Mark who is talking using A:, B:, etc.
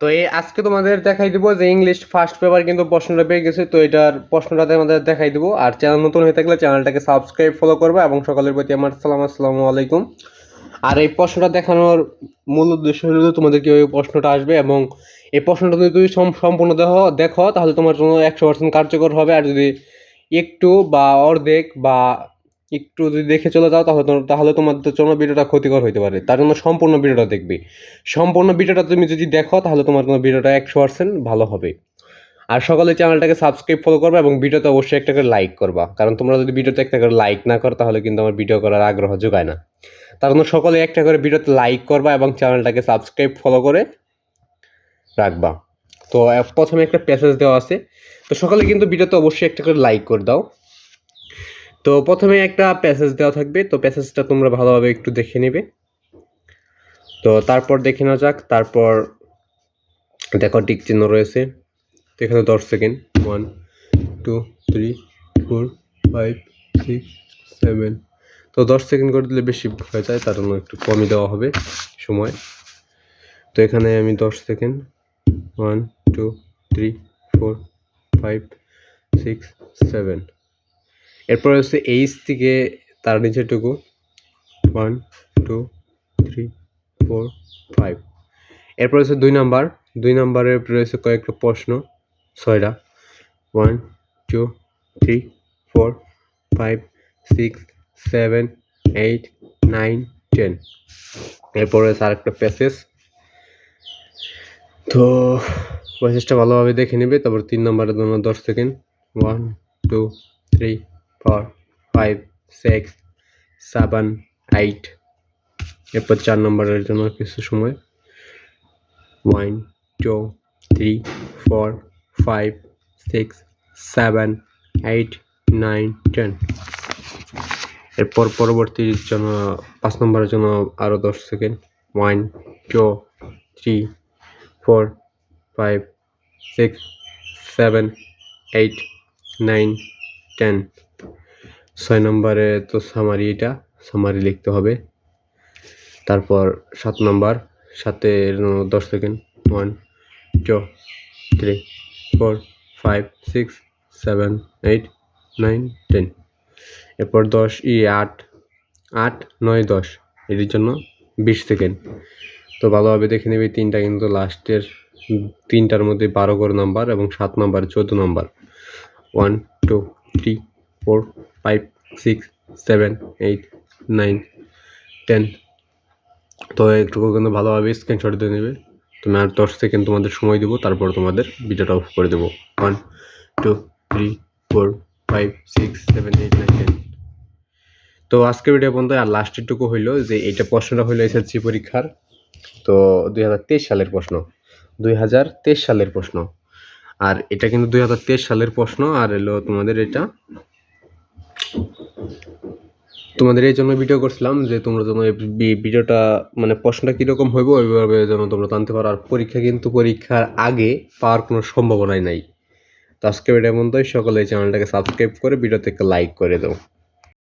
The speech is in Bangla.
A: তো এই আজকে তোমাদের দেখাই দিব যে ইংলিশ ফার্স্ট পেপার কিন্তু প্রশ্নটা পেয়ে গেছে, তো এটার প্রশ্নটা তোমাদের দেখাই দিব। আর চ্যানেল নতুন হয়ে থাকলে চ্যানেলটাকে সাবস্ক্রাইব ফলো করবে এবং সকলের প্রতি আমার সালাম, আসসালামু আলাইকুম। আর এই প্রশ্নটা দেখানোর মূল উদ্দেশ্য হলো তোমাদের কি ওই প্রশ্নটা আসবে এবং এই প্রশ্নটা যদি তুমি সম- সম্পূর্ণ দেখো দেখো, তাহলে তোমার জন্য একশো পার্সেন্ট কার্যকর হবে। আর যদি একটু বা অর্ধেক বা একটু যদি দেখে চলে যাও, তাহলে তাহলে তোমাদের জন্য ভিডিওটা ক্ষতিকর হতে পারে। তার জন্য সম্পূর্ণ ভিডিওটা দেখবে। সম্পূর্ণ ভিডিওটা তুমি যদি দেখো, তাহলে তোমার জন্য ভিডিওটা একশো পার্সেন্ট ভালো হবে। আর সকলে চ্যানেলটাকে সাবস্ক্রাইব ফলো করবে এবং ভিডিওতে অবশ্যই একটা করে লাইক করবা। কারণ তোমরা যদি ভিডিওতে একটা করে লাইক না করো, তাহলে কিন্তু আমার ভিডিও করার আগ্রহ যোগায় না। তার জন্য সকলে একটা করে ভিডিওতে লাইক করবা এবং চ্যানেলটাকে সাবস্ক্রাইব ফলো করে রাখবা। তো, প্রথমে একটা প্যাসেজ দেওয়া আছে। তো সকলে কিন্তু ভিডিওতে অবশ্যই একটা করে লাইক করে দাও। তো প্রথমে একটা প্যাসেজ দেওয়া থাকবে। তো প্যাসেজটা তোমরা ভালোভাবে একটু দেখে নেবে। তো তারপর দেখে নেওয়া যাক। তারপর দেখো টিক চিহ্ন রয়েছে। তো এখানে দশ second one two three four five six seven তো দশ সেকেন্ড করে দিলে বেশি হয়ে যায়। তার জন্য একটু কমই দেওয়া হবে সময়। তো এখানে আমি দশ second one two three four five six seven এরপর হচ্ছে এইচ থেকে তার নিচেটুকু one two three four five এরপর হচ্ছে দুই নাম্বার। দুই নাম্বারের রয়েছে কয়েকটা প্রশ্ন, ছয়টা। One two three four five six seven eight nine ten এরপর রয়েছে আরেকটা প্যাসেজ তো প্যাসেজটা ভালোভাবে দেখে নেবে। তারপর তিন নম্বরের জন্য দশ second. One two three four five six seven eight এরপর চার নম্বরের জন্য কিছু সময়। One two three four five six seven eight nine ten এরপর পরবর্তীর জন্য, পাঁচ নম্বরের জন্য আরও দশ second one two three four five six seven eight nine ten ছয় নম্বরে তো সামারি এটা সামারি লিখতে হবে। তারপর সাত নম্বর সাতে দশ second one two three four five six seven eight nine ten এরপর দশ, ই, আট আট, নয়, দশ, এটির জন্য বিশ সেকেন্ড তো ভালোভাবে দেখে নেবে, তিনটা কিন্তু লাস্টের, তিনটার মধ্যে বারো করে নাম্বার এবং সাত নাম্বার চোদ্দ number one two three four five six seven eight nine ten তো একটুকু কিন্তু ভালোভাবে স্ক্রিনশট দিয়ে নেবে। তুমি আর দশ সেকেন্ড তোমাদের সময় দেবো, তারপর তোমাদের ভিডিওটা অফ করে দেবো। One two three four five six seven eight nine ten তো আজকের ভিডিও পর্যন্ত আর লাস্টেরটুকু হইল যে এইটা প্রশ্নটা হইল এসএসসি পরীক্ষার। তো দুই হাজার তেইশ সালের প্রশ্ন। দুই হাজার তেইশ সালের প্রশ্ন। আর এটা কিন্তু দুই হাজার তেইশ সালের প্রশ্ন, আর এলো তোমাদের এটা তোমাদের এই জন্য ভিডিও করছিলাম যে তোমরা যেন ভিডিওটা মানে প্রশ্নটা কীরকম হইব, ওইভাবে যেন তোমরা জানতে পারো। আর পরীক্ষা কিন্তু পরীক্ষার আগে পাওয়ার কোনো সম্ভাবনাই নাই। তো আজকে ভিডিও পর্যন্তই। সকলে এই চ্যানেলটাকে সাবস্ক্রাইব করে ভিডিওতে একটা লাইক করে দাও।